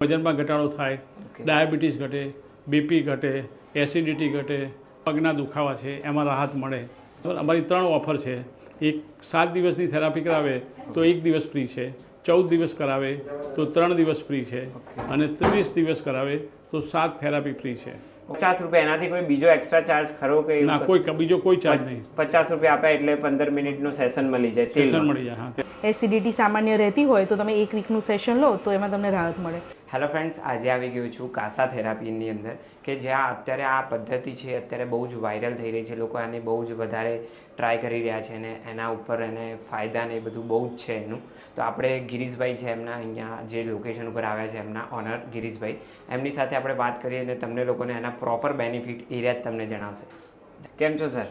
વજનમાં ઘટાડો થાય ડાયાબિટીસ ઘટે બીપી ઘટે એસિડિટી ઘટે પગના દુખાવા છે એમાં રાહત મળે. અમારી ત્રણ ઓફર છે. એક સાત દિવસની થેરાપી કરાવે તો એક દિવસ ફ્રી છે. ચૌદ દિવસ કરાવે તો ત્રણ દિવસ ફ્રી છે. અને ત્રીસ દિવસ કરાવે તો સાત થેરાપી ફ્રી છે. પચાસ રૂપિયા એનાથી કોઈ બીજો એક્સ્ટ્રા ચાર્જ ખરો કે ના કોઈ બીજો કોઈ ચાર્જ નહીં. પચાસ રૂપિયા આપ્યા એટલે પંદર મિનિટનું સેશન મળી જાય સેશન મળી જાય હા. એસિડિટી સામાન્ય રહેતી હોય તો તમે એક વીકનું સેશન લો તો એમાં તમને રાહત મળે. હેલો ફ્રેન્ડ્સ આજે આવી ગયો છું કાસા થેરાપીની અંદર કે જ્યાં અત્યારે આ પદ્ધતિ છે અત્યારે બહુ જ વાયરલ થઈ રહી છે. લોકો આને બહુ જ વધારે ટ્રાય કરી રહ્યા છે અને એના ઉપર એને ફાયદા ને એ બધું બહુ જ છે એનું. તો આપણે ગિરીશભાઈ છે એમના અહીંયા જે લોકેશન ઉપર આવ્યા છે એમના ઓનર ગિરીશભાઈ. એમની સાથે આપણે વાત કરીએ અને તમને લોકોને એના પ્રોપર બેનિફિટ એરિયા જ તમને જણાવશે. કેમ છો સર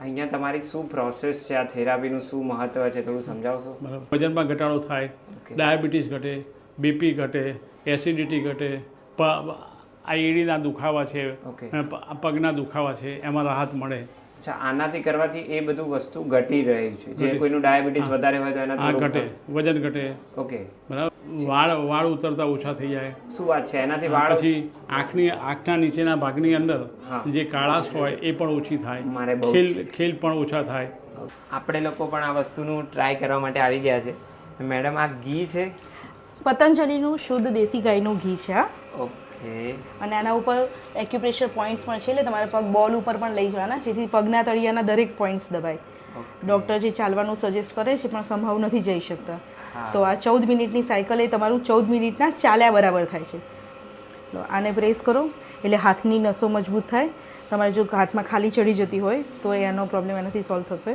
અહીંયા તમારી શું પ્રોસેસ છે? આ થેરાપીનું શું મહત્વ છે? થોડું સમજાવશો? વજનમાં ઘટાડો થાય. ડાયાબિટીસ ઘટે બીપી ઘટે એસિડિટી ઘટે આ ઈડીના દુખાવા છે પગના દુખાવા છે એમાં રાહત મળે. અચ્છા આનાથી કરવાથી એ બધું વસ્તુ ઘટી રહી છે. જે કોઈનું ડાયાબિટીસ વધારે હોય તો એના ઘટે. વજન ઘટે. ઓકે. બરાબર? વાળ વાળ ઉતરતા ઓછા થઈ જાય. શું વાત છે? એનાથી વાળ પછી આંખની આંખના નીચેના ભાગની અંદર જે કાળાશ હોય એ પણ ઓછી થાય. મારે ખેલ ખેલ પણ ઓછા થાય. આપણે લોકો પણ આ વસ્તુનું ટ્રાય કરવા માટે આવી ગયા છે. મેડમ આ ઘી છે? પતંજલિનું શુદ્ધ દેશી ગાયનું ઘી છે ઓકે. અને આના ઉપર એક્યુપ્રેશર પોઈન્ટ્સ પણ છે એટલે તમારે પગ બોલ ઉપર પણ લઈ જવાના જેથી પગના તળિયાના દરેક પોઈન્ટ્સ દબાય. ડૉક્ટર જે ચાલવાનું સજેસ્ટ કરે છે પણ સંભવ નથી જઈ શકતા. તો આ ચૌદ મિનિટની સાયકલ એ તમારું ચૌદ મિનિટના ચાલ્યા બરાબર થાય છે. તો આને પ્રેસ કરો એટલે હાથની નસો મજબૂત થાય. તમારે જો હાથમાં ખાલી ચડી જતી હોય તો એનો પ્રોબ્લેમ એનાથી સોલ્વ થશે.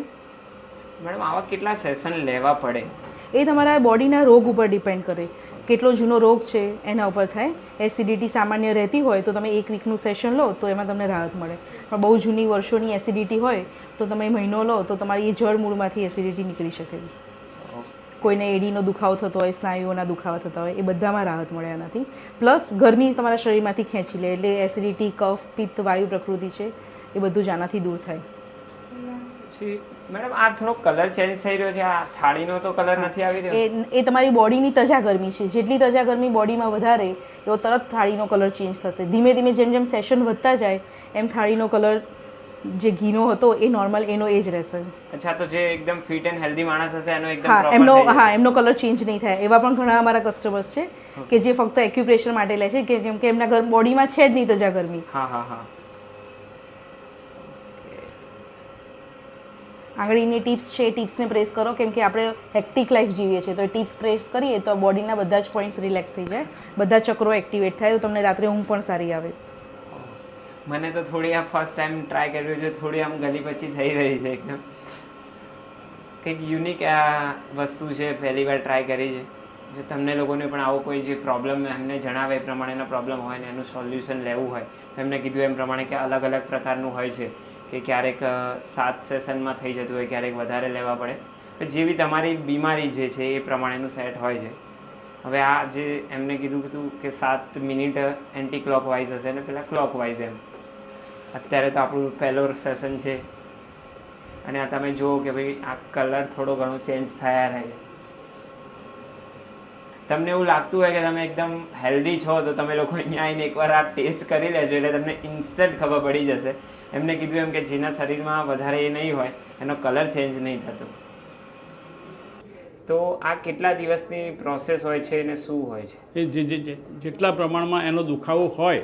મેડમ આવા કેટલા સેશન લેવા પડે? એ તમારા બોડીના રોગ ઉપર ડિપેન્ડ કરે. કેટલો જૂનો રોગ છે, એના ઉપર થાય. એસિડિટી સામાન્ય રહેતી હોય તો તમે એક વીકનું સેશન લો તો એમાં તમને રાહત મળે. પણ બહુ જૂની વર્ષોની એસિડિટી હોય તો તમે મહિનો લો તો તમારી એ જળ મૂળમાંથી એસિડિટી નીકળી શકે. કોઈને એડીનો દુખાવો થતો હોય, સ્નાયુઓના દુખાવા થતા હોય, એ બધામાં રાહત મળે એનાથી પ્લસ ગરમી તમારા શરીરમાંથી ખેંચી લે એટલે એસિડિટી, કફ, પિત્ત, વાયુ, પ્રકૃતિ છે, એ બધું જ આનાથી દૂર થાય. પછી મેડમ આ થોડો કલર ચેન્જ થઈ રહ્યો છે. આ થાળીનો તો કલર નથી આવી રહ્યો. એ તમારી બોડીની તજા ગરમી છે. જેટલી તજા ગરમી બોડીમાં વધારે એવો તરત થાળીનો કલર ચેન્જ થશે. ધીમે ધીમે જેમ જેમ સેશન વધતા જાય એમ થાળીનો કલર જે ઘીનો હતો એ નોર્મલ એનો એ જ રહેશે. અચ્છા તો જે એકદમ ફિટ એન્ડ હેલ્ધી માણસ હશે એનો એકદમ હા એમનો હા એમનો કલર ચેન્જ નહીં થાય. એવા પણ ઘણા અમારા કસ્ટમર્સ છે કે જે ફક્ત એક્યુપ્રેશર માટે લે છે કે જેમ કે એમના બોડીમાં છે જ નહીં તજા ગરમી હા હા હા. આંગળીની ટિપ્સ છે, એ ટિપ્સને પ્રેસ કરો, કેમ કે આપણે હેક્ટિક લાઈફ જીવીએ છીએ. તો એ ટિપ્સ પ્રેસ કરીએ તો બોડીના બધા જ પોઈન્ટ્સ રિલેક્સ થઈ જાય. બધા ચક્રો એક્ટિવેટ થાય તો તમને રાત્રે ઊંઘ પણ સારી આવે. મને તો થોડી આ ફર્સ્ટ ટાઈમ ટ્રાય કર્યું છે, થોડી આમ ગલી પછી થઈ રહી છે એકદમ. કંઈક યુનિક આ વસ્તુ છે, પહેલી વાર ટ્રાય કરી છે. જો તમને લોકોને પણ આવો કોઈ જે પ્રોબ્લેમ એમને જણાવે, એ પ્રમાણેનો પ્રોબ્લેમ હોય ને એનું સોલ્યુશન લેવું હોય, તો એમને કીધું એમ પ્રમાણે કે અલગ અલગ પ્રકારનું હોય છે. કે ક્યારેક સાત સેશનમાં થઈ જતું હોય, ક્યારેક વધારે લેવા પડે. જેવી તમારી બીમારી જે છે, એ પ્રમાણેનું સેટ હોય છે. હવે આ જે એમને કીધું હતું કે સાત મિનિટ એન્ટી ક્લોક વાઇઝ હશે ને પેલા ક્લોકવાઇઝ એમ. અત્યારે તો આપણું પહેલો સેશન છે. અને આ તમે જુઓ કે ભાઈ, આ કલર થોડો ઘણો ચેન્જ થયા રહે તમને એવું લાગતું હોય કે તમે એકદમ હેલ્ધી છો, તો તમે લોકો અહીંયા આવીને એકવાર આ ટેસ્ટ કરી લેજો, એટલે તમને ઇન્સ્ટન્ટ ખબર પડી જશે. એમને કીધું એમ કે જેના શરીરમાં વધારે એ નહીં હોય એનો કલર ચેન્જ નહીં થતો. તો આ કેટલા દિવસની પ્રોસેસ હોય છે અને શું હોય છે? એ જે જેટલા પ્રમાણમાં એનો દુખાવો હોય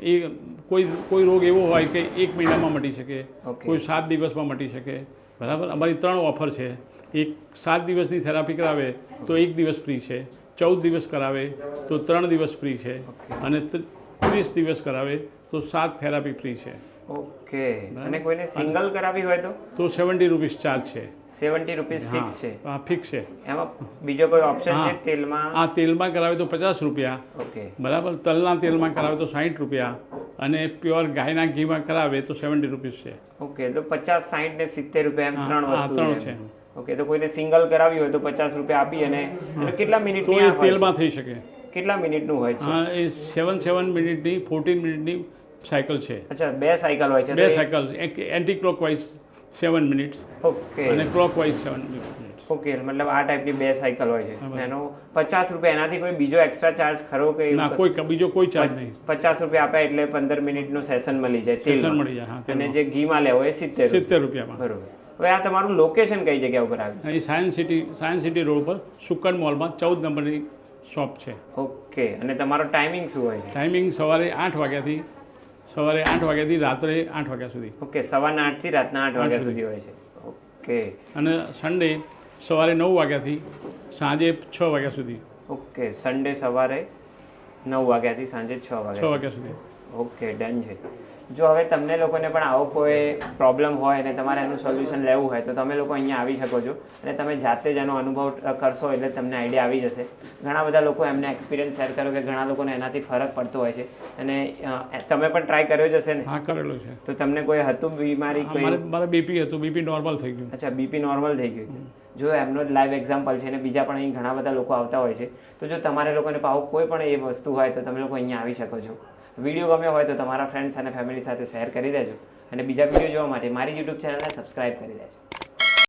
એ કોઈ કોઈ રોગ એવો હોય કે એક મહિનામાં મટી શકે કોઈ સાત દિવસમાં મટી શકે. બરાબર? અમારી ત્રણ ઓફર છે. એક સાત દિવસની થેરાપી કરાવે તો એક દિવસ ફ્રી છે. ચૌદ દિવસ કરાવે તો ત્રણ દિવસ ફ્રી છે. અને ત્રીસ દિવસ કરાવે તો સાત થેરાપી ફ્રી છે. ઓકે. અને કોઈને સિંગલ કરાવી હોય તો? તો સેવન્ટી રૂપિયા ચાર્જ છે. સેવન્ટી રૂપીસ ફિક્સ છે? હા ફિક્સ છે. એમાં બીજો કોઈ ઓપ્શન છે તેલમાં? આ તેલમાં કરાવે તો પચાસ રૂપિયા. ઓકે. બરાબર? તલના તેલમાં કરાવે તો 60 રૂપિયા. અને પ્યોર ગાયના ઘીમાં કરાવે તો સેવન્ટી રૂપીસ છે. ઓકે તો પચાસ સાઠ ને સિત્તેર રૂપિયા એમ ત્રણ વસ્તુ ત્રણ છે. ઓકે તો કોઈને સિંગલ કરાવી હોય તો પચાસ રૂપિયા આપી અને કેટલા મિનિટ મિનિટની? તેલમાં થઈ શકે. કેટલા મિનિટનું હોય છે? હા એ સેવન સેવન મિનિટની ફોર્ટીન મિનિટની સાયકલ છે. અચ્છા બે સાયકલ હોય છે બે સાયકલ એક anticlockwise seven minutes okay. અને ક્લોકવાઇઝ સેવન મિનિટ્સ ઓકે મતલબ આ ટાઈપની બે સાયકલ હોય છે. એનો પચાસ રૂપિયા એનાથી કોઈ બીજો એક્સ્ટ્રા ચાર્જ ખરો કે ના કોઈ બીજો કોઈ ચાર્જ નહીં. પચાસ રૂપિયા આપે એટલે પંદર મિનિટનું સેશન મળી જાય સેશન મળી જાય અને જે ઘીમાં લેવો એ સિત્તેર સિત્તેર રૂપિયામાં. બરોબર. હવે આ તમારું લોકેશન કઈ જગ્યા ઉપર આવ્યું? અહીં science city science city road પર સુકન મોલમાં ચૌદ નંબરની શોપ છે. ઓકે અને તમારો ટાઈમિંગ શું હોય? ટાઈમિંગ સવારે આઠ વાગ્યાથી સવારે આઠ વાગ્યાથી રાત્રે આઠ વાગ્યા સુધી. ઓકે સવારના આઠથી રાતના આઠ વાગ્યા સુધી હોય છે. ઓકે. અને સન્ડે સવારે નવ વાગ્યાથી સાંજે છ વાગ્યા સુધી. ઓકે સન્ડે સવારે નવ વાગ્યાથી સાંજે છ વાગ્યા છ વાગ્યા સુધી. ઓકે ડન છે. જો હવે તમને લોકોને પણ આવો કોઈ પ્રોબ્લેમ હોય અને તમારે એનું સોલ્યુશન લેવું હોય તો તમે લોકો અહીંયા આવી શકો છો. અને તમે જાતે જ એનો અનુભવ કરશો એટલે તમને આઈડિયા આવી જશે. ઘણા બધા લોકો એમને એક્સપિરિયન્સ શેર કર્યો કે ઘણા લોકોને એનાથી ફરક પડતો હોય છે. અને તમે પણ ટ્રાય કર્યો જ હશે ને? હા કરેલો છે. તો તમને કોઈ હતું બીમારી કોઈ મારે બીપી હતું બીપી નોર્મલ થઈ ગયું. અચ્છા બીપી નોર્મલ થઈ ગયું જો એમનો જ લાઈવ એક્ઝામ્પલ છે અને બીજા પણ અહીં ઘણા બધા લોકો આવતા હોય છે. તો જો તમારે લોકોને પાવ કોઈ પણ એ વસ્તુ હોય તો તમે લોકો અહીંયા આવી શકો છો. વીડિયો ગમ્યો હોય તો તમારા ફ્રેન્ડ્સ અને ફેમિલી સાથે શેર કરી દેજો અને બીજા વીડિયો જોવા માટે મારી યુટ્યુબ ચેનલને સબસ્ક્રાઈબ કરી દેજો.